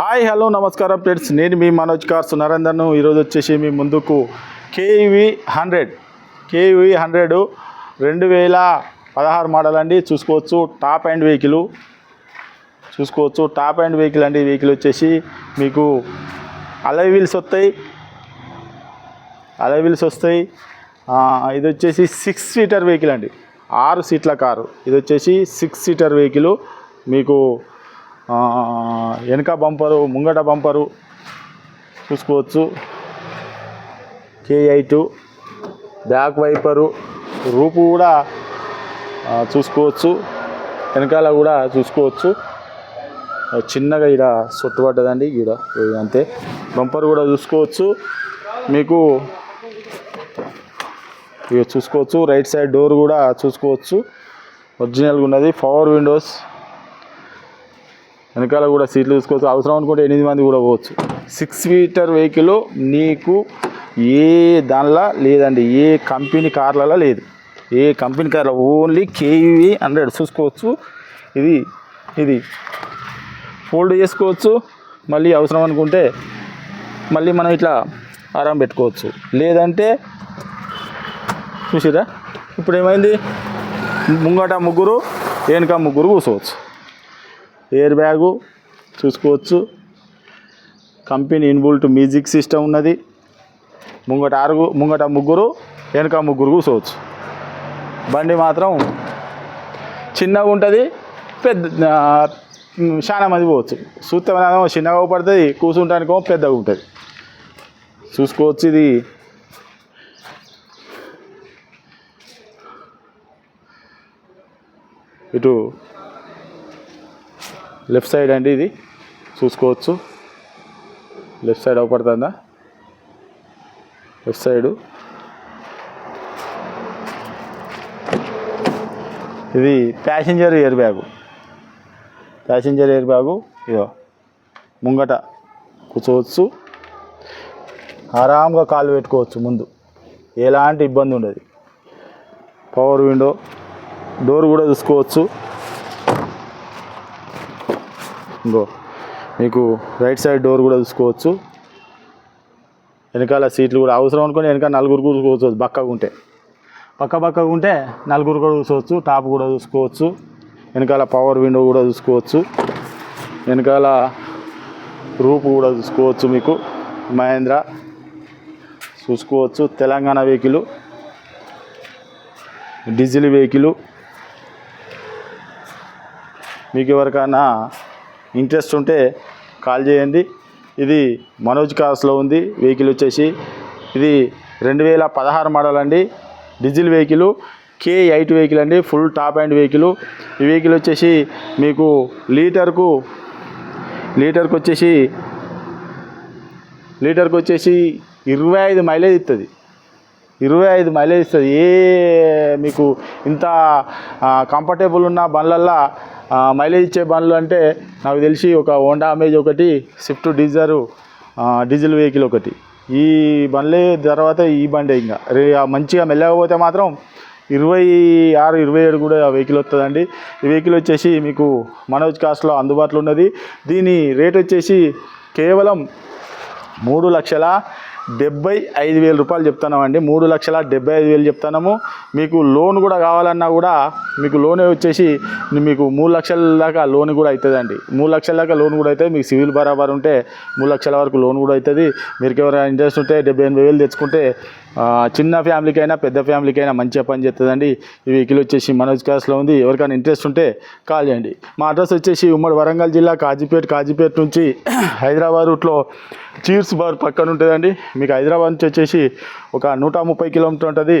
Hi hello నమస్కారం friends నేను మీ Manoj cars నరేందర్ను ఈరోజు వచ్చేసి మీ ముందుకు కేవీ హండ్రెడ్. కేవీ హండ్రెడ్ రెండు వేల పదహారు మోడల్ అండి. చూసుకోవచ్చు టాప్ అండ్ వెహికల్ చూసుకోవచ్చు టాప్ అండ్ వెహికల్ అండి. వెహికల్ వచ్చేసి మీకు అలై వీల్స్ వస్తాయి. అలై వీల్స్ వస్తాయి. ఇది వచ్చేసి సిక్స్ సీటర్ వెహికల్ అండి. ఆరు సీట్ల కారు. ఇది వచ్చేసి సిక్స్ సీటర్ వెహికల్ మీకు వెనక బంపరు ముంగట బంపరు చూసుకోవచ్చు. కే టూ బ్యాక్ వైపరు రూపు కూడా చూసుకోవచ్చు. వెనకాల కూడా చూసుకోవచ్చు. చిన్నగా ఇక్కడ సొట్టు పడ్డదండి ఇక్కడ అంతే. బంపర్ కూడా చూసుకోవచ్చు. మీకు ఇక చూసుకోవచ్చు. రైట్ సైడ్ డోర్ కూడా చూసుకోవచ్చు. ఒరిజినల్గా ఉన్నది. పవర్ విండోస్ వెనకాల కూడా సీట్లు చూసుకోవచ్చు అవసరం అనుకుంటే ఎనిమిది మంది కూడా పోవచ్చు. సిక్స్ సీటర్ వెహికల్ నీకు ఏ దానిలో లేదండి. ఏ కంపెనీ కార్లలో లేదు. ఏ కంపెనీ కార్లో ఓన్లీ కేవీ హండ్రెడ్ చూసుకోవచ్చు. ఇది ఇది ఫోల్డ్ చేసుకోవచ్చు. మళ్ళీ అవసరం అనుకుంటే మళ్ళీ మనం ఇట్లా ఆరాం పెట్టుకోవచ్చు. లేదంటే చూసిరా ఇప్పుడు ఏమైంది? ముంగట ముగ్గురు వెనుక ముగ్గురు కూర్చోవచ్చు. ఎయిర్ బ్యాగు చూసుకోవచ్చు. కంపెనీ ఇన్బుల్ట్ మ్యూజిక్ సిస్టమ్ ఉన్నది. ముంగట ఆరుగు ముంగట ముగ్గురు వెనుక ముగ్గురు కూర్చోవచ్చు. బండి మాత్రం చిన్నగా ఉంటుంది పెద్ద చాలా మంది పోవచ్చు. చూస్తే చిన్నగా పడుతుంది కూర్చుంటానికో పెద్దగా ఉంటుంది. చూసుకోవచ్చు ఇది. ఇటు లెఫ్ట్ సైడ్ అండి ఇది. చూసుకోవచ్చు. Left side అవపడుతుందా? Left side. ఇది passenger air bag. Passenger air bag. ఇదో ముంగట కూర్చోవచ్చు. ఆరాంగా కాలు పెట్టుకోవచ్చు ముందు. ఎలాంటి ఇబ్బంది ఉండదు. పవర్ విండో డోర్ కూడా చూసుకోవచ్చు. ఇంకో మీకు రైట్ సైడ్ డోర్ కూడా చూసుకోవచ్చు. వెనకాల సీట్లు కూడా అవసరం అనుకుని వెనక నలుగురు కూడా కూర్చోవచ్చు బక్కగా ఉంటే. పక్క పక్కగా ఉంటే నలుగురు కూడా చూసుకోవచ్చు టాప్ కూడా చూసుకోవచ్చు. వెనకాల పవర్ విండో కూడా చూసుకోవచ్చు. వెనకాల రూపు కూడా చూసుకోవచ్చు మీకు మహేంద్ర. చూసుకోవచ్చు తెలంగాణ వెహికల్ డీజిల్ వెహికల్ మీకు ఎవరికైనా ఇంట్రెస్ట్ ఉంటే కాల్ చేయండి. ఇది మనోజ్ కార్స్లో ఉంది వెహికల్ వచ్చేసి. ఇది రెండు వేల పదహారు మోడల్ అండి. Diesel vehicle K eight vehicle అండి ఫుల్ టాప్ అండ్ వెహికల్. ఈ వెహికల్ వచ్చేసి మీకు లీటర్కు లీటర్కి వచ్చేసి లీటర్కి వచ్చేసి ఇరవై ఐదు మైలేజ్ ఇస్తుంది ఇరవై ఐదు మైలేజ్ ఇస్తుంది ఏ మీకు ఇంత కంఫర్టబుల్ ఉన్న బండ్లల్లో మైలేజ్ ఇచ్చే బండ్లు అంటే నాకు తెలిసి ఒక హోండా అమేజ్ ఒకటి స్విఫ్ట్ డీజర్ డీజిల్ వెహికల్ ఒకటి. ఈ బండ్లే తర్వాత ఈ బండే ఇంకా. రే మంచిగా మెల్లగా పోతే మాత్రం ఇరవై ఆరు ఇరవై ఏడు కూడా వెహికల్ వస్తుందండి ఈ వెహికల్ వచ్చేసి మీకు మనోజ్ కాస్ట్లో అందుబాటులో ఉన్నది. దీని రేట్ వచ్చేసి కేవలం మూడు లక్షల డెబ్బై ఐదు వేల రూపాయలు చెప్తున్నామండి. మూడు లక్షల డెబ్బై ఐదు వేలు చెప్తున్నాము. మీకు లోన్ కూడా కావాలన్నా కూడా మీకు లోనే వచ్చేసి మీకు మూడు లక్షల దాకా లోన్ కూడా అవుతుందండి. మూడు లక్షల దాకా లోన్ కూడా అవుతుంది మీకు సివిల్ బరాబర్ ఉంటే మూడు లక్షల వరకు లోన్ కూడా అవుతుంది. మీరు ఎవరైనా ఇంట్రెస్ట్ ఉంటే డెబ్బై ఎనభై వేలు తెచ్చుకుంటే చిన్న చిన్న ఫ్యామిలీకైనా పెద్ద ఫ్యామిలీకైనా మంచిగా పని చేస్తుందండి. ఈ వెహికల్ వచ్చేసి మనోజ్ క్లాస్లో ఉంది. ఎవరికైనా ఇంట్రెస్ట్ ఉంటే కాల్ చేయండి. మా అడ్రస్ వచ్చేసి ఉమ్మడి వరంగల్ జిల్లా కాజీపేట కాజీపేట నుంచి హైదరాబాద్ రూట్లో చీర్స్ బార్ పక్కన ఉంటుందండి. మీకు హైదరాబాద్ నుంచి వచ్చేసి ఒక నూట ముప్పై కిలోమీటర్ ఉంటుంది.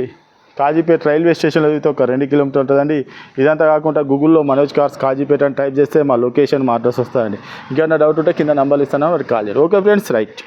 కాజీపేట రైల్వే స్టేషన్లో అయితే ఒక రెండు కిలోమీటర్ ఉంటుందండి. ఇదంతా కాకుండా గూగుల్లో మనోజ్ కార్స్ కాజీపేట అని టైప్ చేస్తే మా లొకేషన్ మా అడ్రస్ వస్తుందండి. ఇంకేమైనా డౌట్ ఉంటే కింద నంబర్లు ఇస్తాను వారికి కాల్ చేయండి. Okay friends right